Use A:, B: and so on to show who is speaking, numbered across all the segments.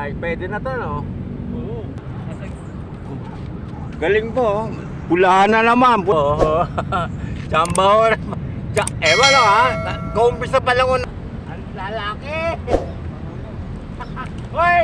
A: guys. Pwede na to, no?
B: Oo.
A: Galing po. Pulahan na naman. Oo. Chambaho naman. Tsa- Ewan no ha. Kumpisa pa lang ko. na- Ang lalaki. Hoy!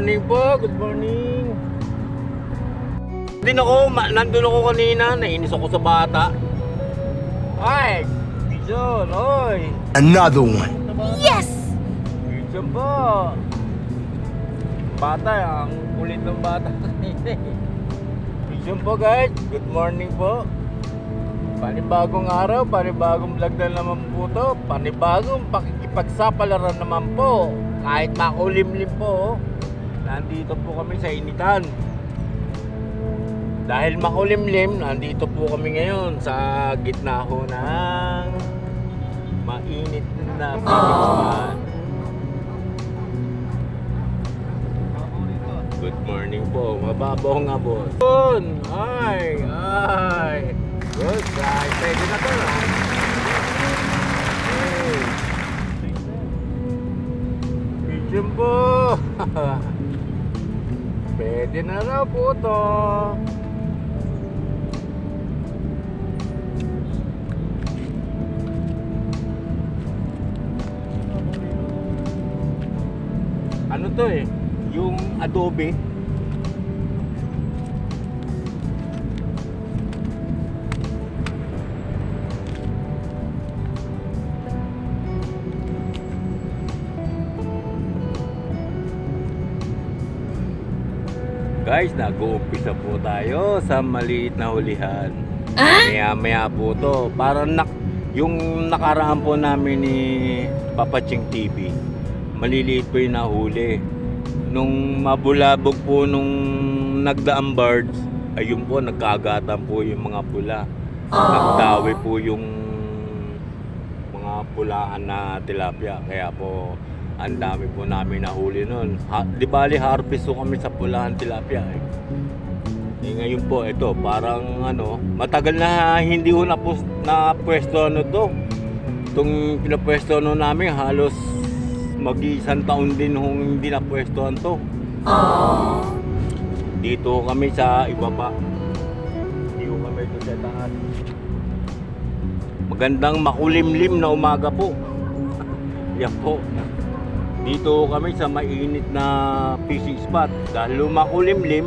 A: Morning po. Good morning. Din ako, nandun ako kanina, nainis ako sa bata. Ay, Pigeon, oy.
C: Another one.
D: Yes!
A: Pigeon po. Bata, ang kulit ng bata kanina po guys, good morning po. Panibagong araw, panibagong vlog na naman po to. Panibagong pakikipagsapalaran naman po. Kahit makulimlim po. Nandito po kami sa initan. Dahil makulimlim, nandito po kami ngayon sa gitna ho ng mainit na pagkakuan. Good morning po. Mababaw nga po. Yun! Ay! Ay! Good guys. Pwede na to? Hey! Pigeon! Pwede na raw po to. Ano to eh? Yung adobe. Guys, nag-uumpisa po tayo sa maliit na hulihan. Maya maya po to. Parang nak yung nakaraan po namin ni Papa Ching TV. Maliliit po yung nahuli. Nung mabulabog po nung nagdaang birds, ayun po, nagkagatan po yung mga pula. Nagdawi po yung mga pulaan na tilapia. Kaya po, ang dami po namin nahuli nun. Ha, di bali harvest po kami sa pulaan tilapia eh. Eh, ngayon po, ito, parang ano, matagal na hindi ko na, na pwesto ano to. Itong pinapwesto ano namin, halos mag-isang taon din kung hindi na pwestohan to. Dito kami sa ibaba. Dito kami doon sa taas. Magandang makulimlim na umaga po. Yan po. Dito kami sa mainit na fishing spot. Dahil makulimlim,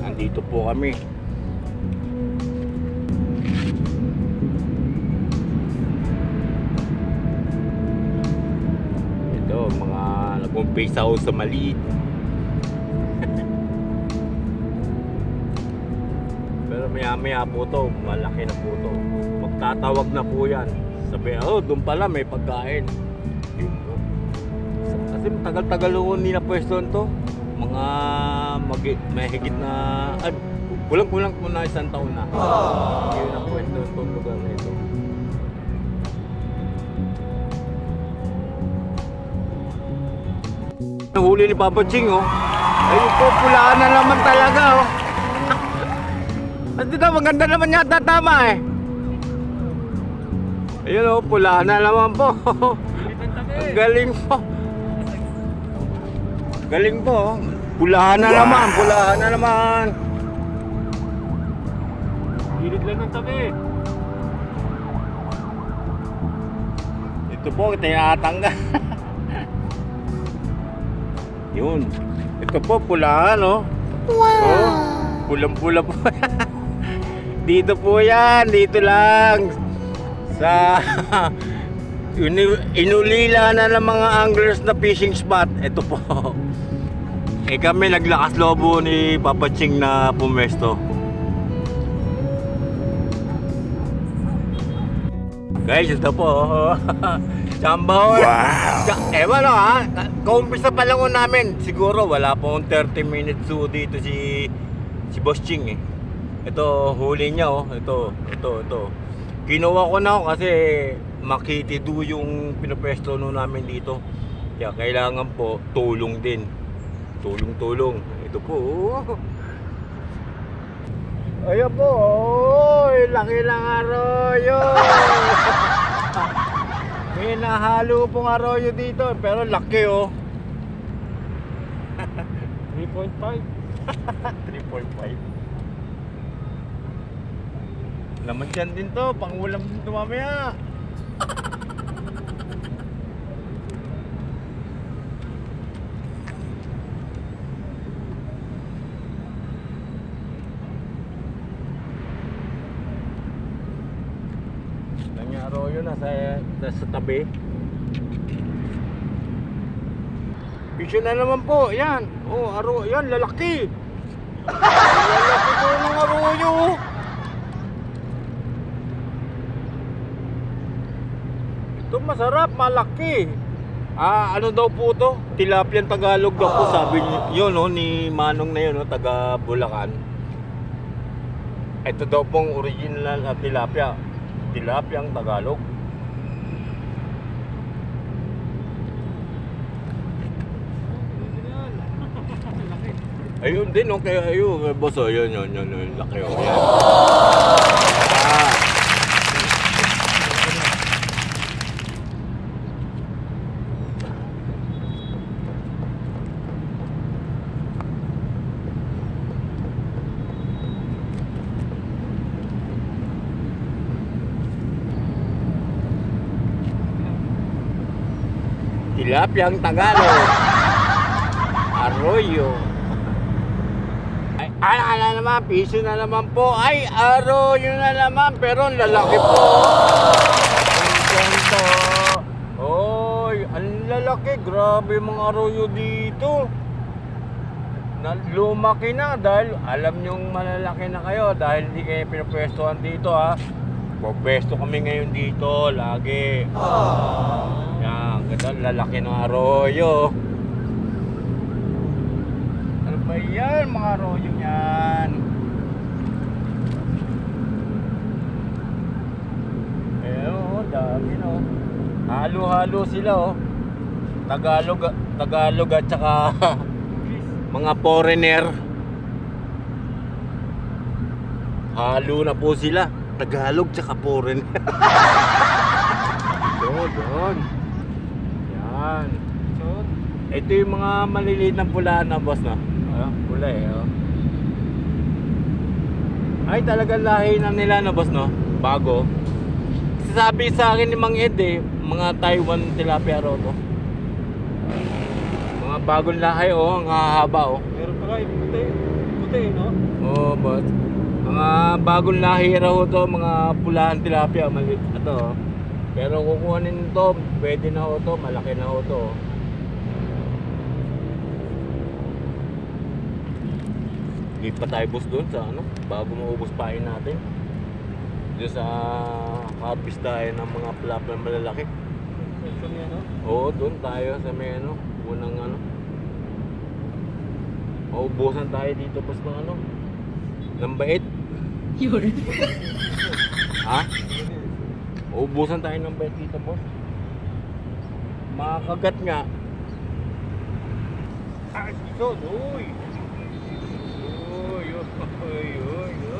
A: nandito po kami. Ito, mga nag-umpisa ako sa maliit. Pero maya maya po to, malaki na po to. Magtatawag na po yan. Sabi, oh, doon pala may pagkain. Yun tagal-tagal ko hindi na pwesto to. Mga mag may higit na, ah, kulang-kulang po isang taon na. Hindi na pwesto itong lugar na ito. Nahuli ni Papa Ching, oh. Ayun po, pulaan na naman talaga, oh. At dito, maganda naman yata tama, eh. Ayun, oh, pulaan na naman po. Ang galing po. Galing po, oh. Pulahan na naman, pulahan na naman.
B: Gilid lang ng tabi.
A: Ito po, tinatanggal. Yun. Ito po, pulahan, oh. Wow! Oh, pulang-pula po. dito po yan, dito lang. Sa inu- inulila na ng mga anglers na fishing spot. Ito po. Eh kami naglakas lobo ni Papa Ching na pumesto. Guys, ito po. Chamba. Wow. Ewan no ha. Kaumpisa pa lang ho namin. Siguro wala pong 30 minutes ho dito si si Boss Ching eh. Ito huli niya oh. Ito, ito, ito. Kinuha ko na ho kasi makitido yung pinupwesto no namin dito. Kaya kailangan po tulong din. Tulong-tulong. Ito po. oh. Ayan po. Oy, laki ng arroyo. May nahalo pong arroyo dito. Pero laki oh.
B: 3.5.
A: 3.5. Laman dyan din to. Pangulam din to mamaya. Lang yung arroyo na sa, sa, tabi. Pisyo na naman po. Yan. Oh, aro, yan. Lalaki. lalaki po ng arroyo. oh. Ito masarap, malaki. Ah, ano daw po to? Tilapian Tagalog daw po sabi yun no, ni Manong na yun, no, taga Bulacan. Ito daw pong original na tilapia. Tilapiang Tagalog. Ayun din, no? Kaya ayun, boss, oh, yun, yun, yun, yun, laki, oh, yan. Ah. Tilapiyang Tagalog. Arroyo. Ay, ay, ala naman, piso na naman po. Ay, arroyo na naman, pero ang lalaki po. Ganda. Oy, ang lalaki. Grabe mga arroyo dito. Na, lumaki na dahil alam nyong malalaki na kayo dahil hindi kayo pinapwestuhan dito ha. Pupwesto kami ngayon dito lagi. Yan, ganda lalaki ng arroyo. Ano ba yan, mga arroyo yan? Eh, oh, dami no. Halo-halo sila oh. Tagalog, Tagalog at saka mga foreigner. Halo na po sila. Tagalog tsaka foreigner. doon, doon. Yan.
B: So,
A: Ito yung mga maliliit na pula na boss na. Ah, pula eh. Oh. Ay talagang lahi na nila na boss no. Bago. Sabi sa akin ni Mang Ed eh, mga Taiwan tilapia raw to. Mga bagong lahi oh, ang hahaba oh.
B: meron pa kayo puti. Puti, no?
A: Oh, boss. Mga bagong lahi raw to, mga pulahan tilapia, maliit na to. oh. Pero kukuhanin to, pwede na ho to, malaki na ho to. oh. Hindi pa tayo boss doon sa ano, bago maubos pain natin. Doon sa harvest tayo ng mga plap na malalaki.
B: Ito niya, no?
A: Oo, doon tayo sa may ano, unang ano. Maubusan tayo dito pas ng ano, ng bait.
C: Yun.
A: Ha? Uubusan tayo ng bait dito, boss. Makakagat nga. Ah, dito, uy! Uy, uy, uy, uy,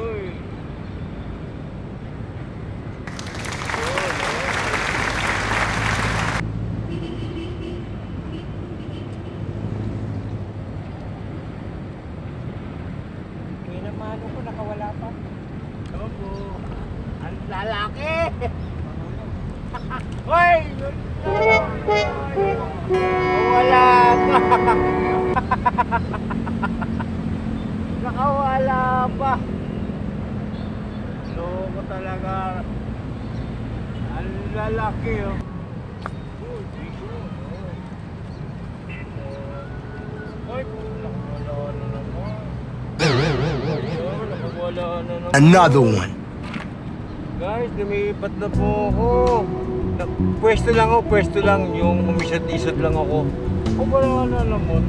A: lalaki oh.
E: Another one.
A: Guys, lumipat na po ako. Pwesto lang ako, pwesto lang. Yung umisat-isat lang ako. O, wala na naman.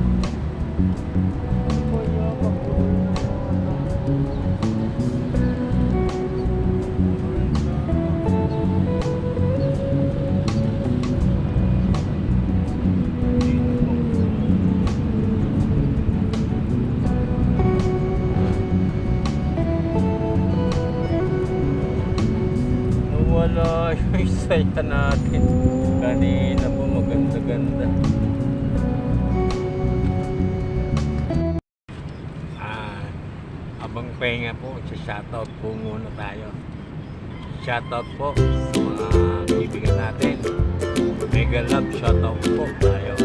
A: Saya natin. Kanina po maganda-ganda. Ah, abang pahinga po, shoutout po muna tayo. Shoutout po sa mga kaibigan natin. Mega love shoutout po tayo.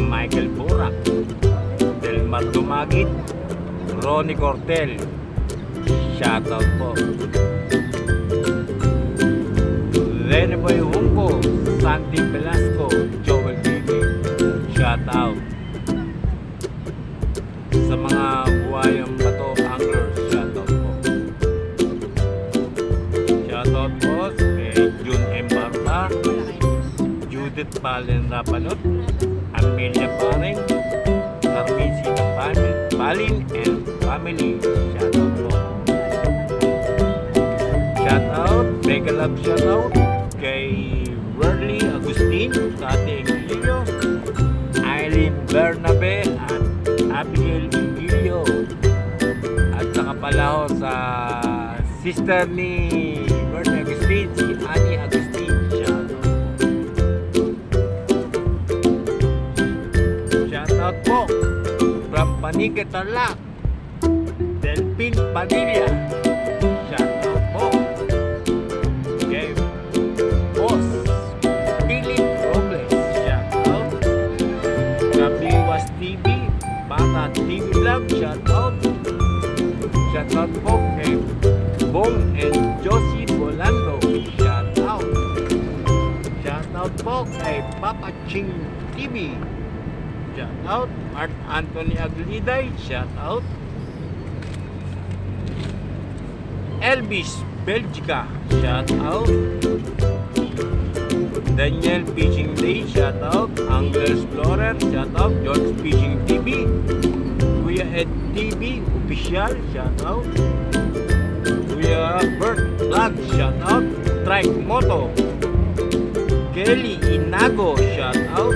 A: Michael Burak, Delmar Dumagit, Ronnie Cortel. Shoutout po. Boy Humbo, Santi Velasco, Joel TV, shout out. Sa mga buhayang bato anglers, shout out po. Shout out po kay June M. Barta, Judith Balen Rapalot, Amelia Paring, Carmen Sita Palin, Palin and family, shout out po. Shout out, mega love shout out kay Worley Agustin, Kate Emilio, Eileen Bernabe at Abigail Emilio. At saka pala ho sa sister ni Bernie Agustin, si Annie Agustin. Shout out po. From Panique Tarlac, Delphin Padilla. Ching TV. Shout out. Art Anthony Agliday. Shout out. Elvis Belgica, shout out. Daniel Fishing Day, shout out. Angler Explorer, shout out. George Fishing TV. Kuya Ed TV, official, shout out. Kuya Bert Vlog, shout out. Trike Moto. Kelly Inago, shout out.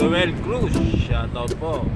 A: Noel Cruz, shout out po.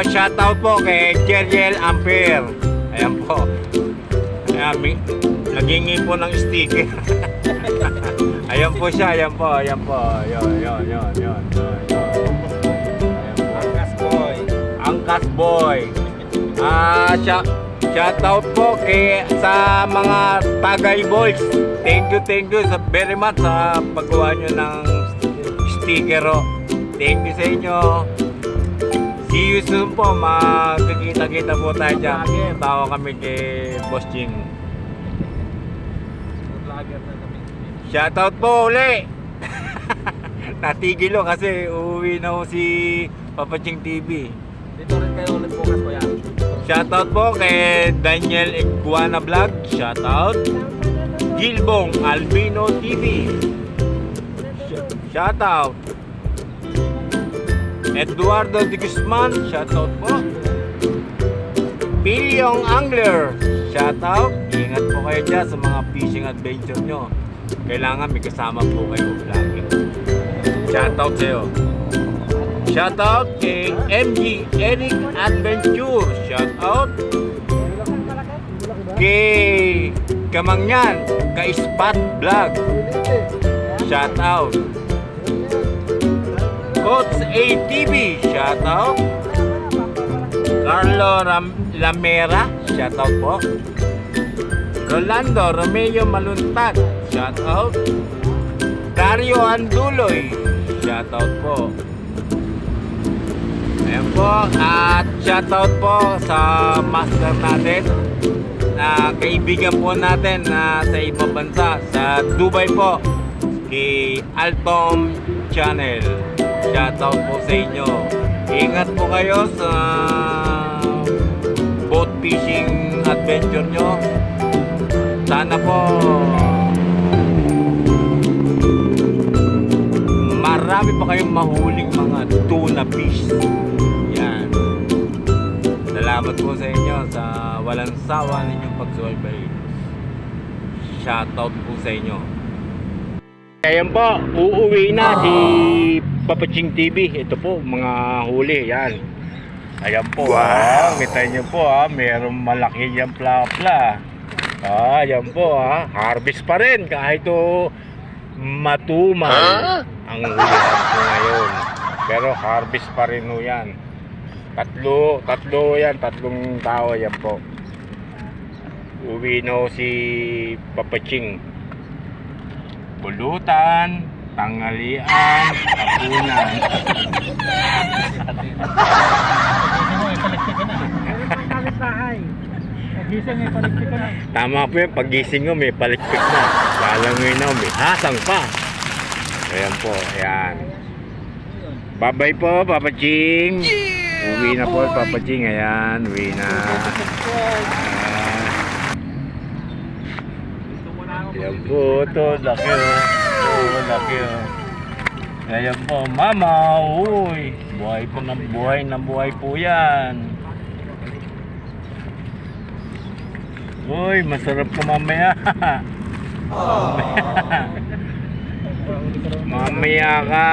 A: Po, shoutout po kay Jeriel Ampere. Ayan po. Ayan, nagingi po ng sticker. ayan po siya, ayan po, ayan po. Ayan, ayan, ayan, ayan. Angkas boy. Angkas boy. Ah, siya, shoutout po kay sa mga Tagay Boys. Thank you, thank you sa very much sa paggawa nyo ng sticker. oh. Thank you sa inyo. You soon po. Magkikita-kita po tayo dyan. Tawa kami kay Boss Jing. Shoutout po uli! Natigil ko kasi uuwi na ho si Papa Ching TV.
B: Dito rin kayo ulit bukas ko yan.
A: Shoutout po kay Daniel Iguana Vlog. Shoutout. Gilbong Albino TV. Sh- Shoutout. Eduardo de Guzman. Shoutout po. Pilyong Angler. Shoutout. Ingat po kayo dyan sa mga fishing adventure nyo. Kailangan may kasama po kayo lagi. Shoutout sa'yo. Shoutout kay MG Eric Adventure. Shoutout kay Kamangyan, kay Spot Vlog. Shoutout. Coach ATV, shout out. Carlo Ram Lamera, shout out po. Rolando Romeo Maluntad, shout out. Dario Anduloy, shout out po. Ayan po, at shout out po sa master natin na kaibigan po natin na sa ibang bansa sa Dubai po kay Altom Channel. Shout out po sa inyo. Ingat po kayo sa boat fishing adventure nyo. Sana po marami pa kayong mahuling mga tuna fish. Yan. Salamat po sa inyo sa walang sawa ninyong pagsubaybay. Shoutout po sa inyo. Ayan po, uuwi na si Papaching TV. Ito po, mga huli. Yan. Ayan po. Wow. kita nyo po ha. Merong malaki yung pla-pla. Ah, yan po ha. Harvest pa rin kahit to matumal ang hulihan po ngayon. Pero harvest pa rin ho yan. Tatlo, tatlo yan, tatlong tao yan po. Uwi no si Papaching. Pulutan, tanghalian, hapunan. Tama po yun, pagising mo may palikpik na. Lalangoy na, may hasang pa. Ayan po, ayan. Bye-bye po, Papa Ching. Uwi na po, Papa Ching. Ayan, uwi na. Ayan. Po, ito, laki o. Ito, laki o. Ayan po, mama, uy. Buhay po ng buhay ng buhay po yan. Uy, masarap po mamaya. mamaya ka.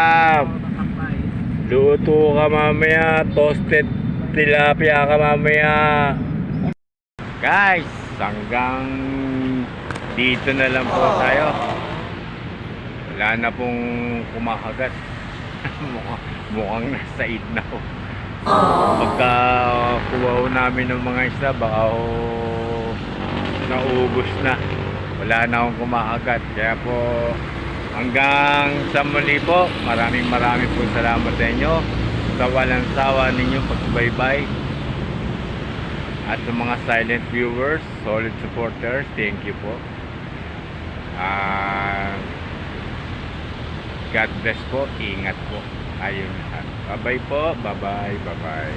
A: Luto ka mamaya. Toasted tilapia ka mamaya. Guys, hanggang dito na lang po tayo. Wala na pong kumakagat. Mukha, mukhang nasa idnaw. Pagka kuha ho namin ng mga isda, baka ho naubos na. Wala na akong kumakagat. Kaya po hanggang sa muli po, maraming maraming po salamat sa inyo sa walang sawa ninyong pagsubaybay. At sa mga silent viewers, solid supporters, thank you po. Ah, God bless po. Ingat po. Ayun lahat. Bye-bye po. Bye-bye. Bye-bye.